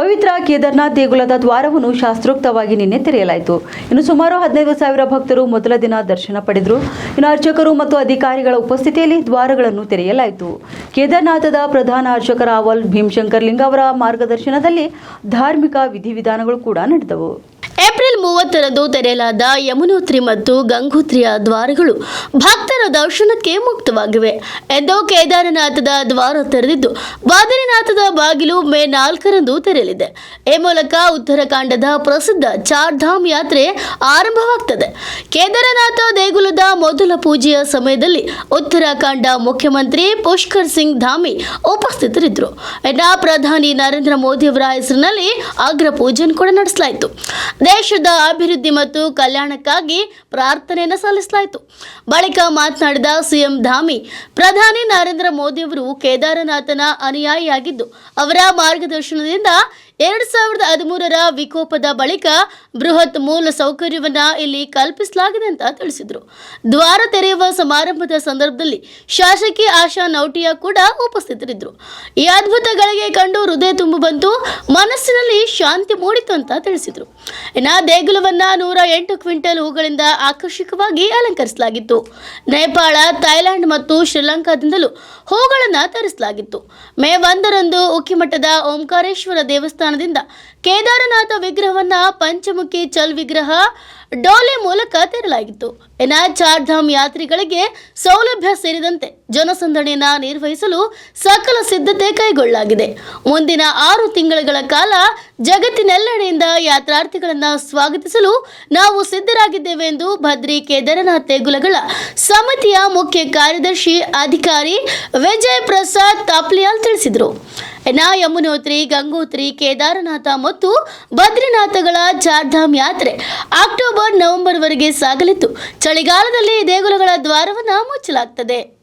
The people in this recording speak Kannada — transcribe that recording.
ಪವಿತ್ರ ಕೇದಾರ್ನಾಥ್ ದೇಗುಲದ ದ್ವಾರವನ್ನು ಶಾಸ್ತ್ರೋಕ್ತವಾಗಿ ನಿನ್ನೆ ತೆರೆಯಲಾಯಿತು. ಇನ್ನು ಸುಮಾರು ಹದಿನೈದು ಸಾವಿರ ಭಕ್ತರು ಮೊದಲ ದಿನ ದರ್ಶನ ಪಡೆದರು. ಇನ್ನು ಅರ್ಚಕರು ಮತ್ತು ಅಧಿಕಾರಿಗಳ ಉಪಸ್ಥಿತಿಯಲ್ಲಿ ದ್ವಾರಗಳನ್ನು ತೆರೆಯಲಾಯಿತು. ಕೇದಾರ್ನಾಥದ ಪ್ರಧಾನ ಅರ್ಚಕ ರಾವಲ್ ಭೀಮಶಂಕರ್ ಲಿಂಗ್ ಅವರ ಮಾರ್ಗದರ್ಶನದಲ್ಲಿ ಧಾರ್ಮಿಕ ವಿಧಿವಿಧಾನಗಳು ಕೂಡ ನಡೆದವು. ಮೂವತ್ತರಂದು ತೆರೆಯಲಾದ ಯಮುನೋತ್ರಿ ಮತ್ತು ಗಂಗೋತ್ರಿಯ ದ್ವಾರಗಳು ಭಕ್ತರ ದರ್ಶನಕ್ಕೆ ಮುಕ್ತವಾಗಿವೆ. ಎಂದು ಕೇದಾರನಾಥದ ದ್ವಾರ ತೆರೆದಿದ್ದು, ಬಾದರಿನಾಥದ ಬಾಗಿಲು ಮೇ ನಾಲ್ಕರಂದು ತೆರೆಯಲಿದೆ ಈ ಮೂಲಕ ಉತ್ತರಾಖಂಡದ ಪ್ರಸಿದ್ಧ ಚಾರ್ಧಾಮ್ ಯಾತ್ರೆ ಆರಂಭವಾಗ್ತದೆ. ಕೇದಾರನಾಥ ದೇಗುಲದ ಮೊದಲ ಪೂಜೆಯ ಸಮಯದಲ್ಲಿ ಉತ್ತರಾಖಂಡ ಮುಖ್ಯಮಂತ್ರಿ ಪುಷ್ಕರ್ ಸಿಂಗ್ ಧಾಮಿ ಉಪಸ್ಥಿತರಿದ್ದರು. ಪ್ರಧಾನಿ ನರೇಂದ್ರ ಮೋದಿ ಅವರ ಹೆಸರಿನಲ್ಲಿ ಅಗ್ರ ಪೂಜೆಯನ್ನು ಕೂಡ ನಡೆಸಲಾಯಿತು. ದೇಶದ ಅಭಿವೃದ್ಧಿ ಮತ್ತು ಕಲ್ಯಾಣಕ್ಕಾಗಿ ಪ್ರಾರ್ಥನೆಯನ್ನು ಸಲ್ಲಿಸಲಾಯಿತು. ಬಳಿಕ ಮಾತನಾಡಿದ ಸಿಎಂ ಧಾಮಿ, ಪ್ರಧಾನಿ ನರೇಂದ್ರ ಮೋದಿ ಅವರು ಕೇದಾರನಾಥನ ಅನುಯಾಯಿಯಾಗಿದ್ದು, ಅವರ ಮಾರ್ಗದರ್ಶನದಿಂದ ಎರಡು ಸಾವಿರದ ಹದಿಮೂರರ ವಿಕೋಪದ ಬಳಿಕ ಬೃಹತ್ ಮೂಲ ಸೌಕರ್ಯವನ್ನ ಇಲ್ಲಿ ಕಲ್ಪಿಸಲಾಗಿದೆ ಅಂತ ತಿಳಿಸಿದರು. ದ್ವಾರ ತೆರೆಯುವ ಸಮಾರಂಭದ ಸಂದರ್ಭದಲ್ಲಿ ಶಾಸಕಿ ಆಶಾ ನೌಟಿಯಾ ಕೂಡ ಉಪಸ್ಥಿತರಿದ್ದರು. ಈ ಅದ್ಭುತಗಳಿಗೆ ಕಂಡು ಹೃದಯ ತುಂಬು ಬಂತು, ಮನಸ್ಸಿನಲ್ಲಿ ಶಾಂತಿ ಮೂಡಿತು ಅಂತ ತಿಳಿಸಿದರು. ಇನ್ನು ದೇಗುಲವನ್ನ ನೂರ ಎಂಟು ಕ್ವಿಂಟಲ್ ಹೂಗಳಿಂದ ಆಕರ್ಷಕವಾಗಿ ಅಲಂಕರಿಸಲಾಗಿತ್ತು. ನೇಪಾಳ ಥೈಲ್ಯಾಂಡ್ ಮತ್ತು ಶ್ರೀಲಂಕಾದಿಂದಲೂ ಹೂಗಳನ್ನು ತರಿಸಲಾಗಿತ್ತು. ಮೇ ಒಂದರಂದು ಉಕ್ಕಿಮಠದ ಓಂಕಾರೇಶ್ವರ ದೇವಸ್ಥಾನದಿಂದ ಕೇದಾರನಾಥ ವಿಗ್ರಹವನ್ನ ಪಂಚಮುಖಿ ಚಲ್ ವಿಗ್ರಹ ಡೋಲೆ ಮೂಲಕ ತೆರಲಾಗಿತ್ತು ಇನ್ನ ಚಾರ್ಧಾಮ್ ಯಾತ್ರಿಗಳಿಗೆ ಸೌಲಭ್ಯ ಸೇರಿದಂತೆ ಜನಸಂದಣಿಯನ್ನ ನಿರ್ವಹಿಸಲು ಸಕಲ ಸಿದ್ಧತೆ ಕೈಗೊಳ್ಳಲಾಗಿದೆ. ಮುಂದಿನ ಆರು ತಿಂಗಳುಗಳ ಕಾಲ ಜಗತ್ತಿನೆಲ್ಲೆಡೆಯಿಂದ ಯಾತ್ರಾರ್ಥಿಗಳನ್ನ ಸ್ವಾಗತಿಸಲು ನಾವು ಸಿದ್ಧರಾಗಿದ್ದೇವೆ ಎಂದು ಭದ್ರಿ ಕೇದಾರನಾಥ್ ದೇಗುಲಗಳ ಸಮಿತಿಯ ಮುಖ್ಯ ಕಾರ್ಯದರ್ಶಿ ಅಧಿಕಾರಿ ವಿಜಯ್ ಪ್ರಸಾದ್ ತಾಪ್ಲಿಯಾಲ್ ತಿಳಿಸಿದರು. ಇನ್ನು ಯಮುನೋತ್ರಿ ಗಂಗೋತ್ರಿ, ಕೇದಾರನಾಥ ಮತ್ತು ಬದ್ರಿನಾಥಗಳ ಚಾರ್ಧಾಮ್ ಯಾತ್ರೆ ಅಕ್ಟೋಬರ್ ನವೆಂಬರ್ವರೆಗೆ ಸಾಗಲಿದ್ದು. ಚಳಿಗಾಲದಲ್ಲಿ ದೇಗುಲಗಳ ದ್ವಾರವನ್ನು ಮುಚ್ಚಲಾಗ್ತದೆ.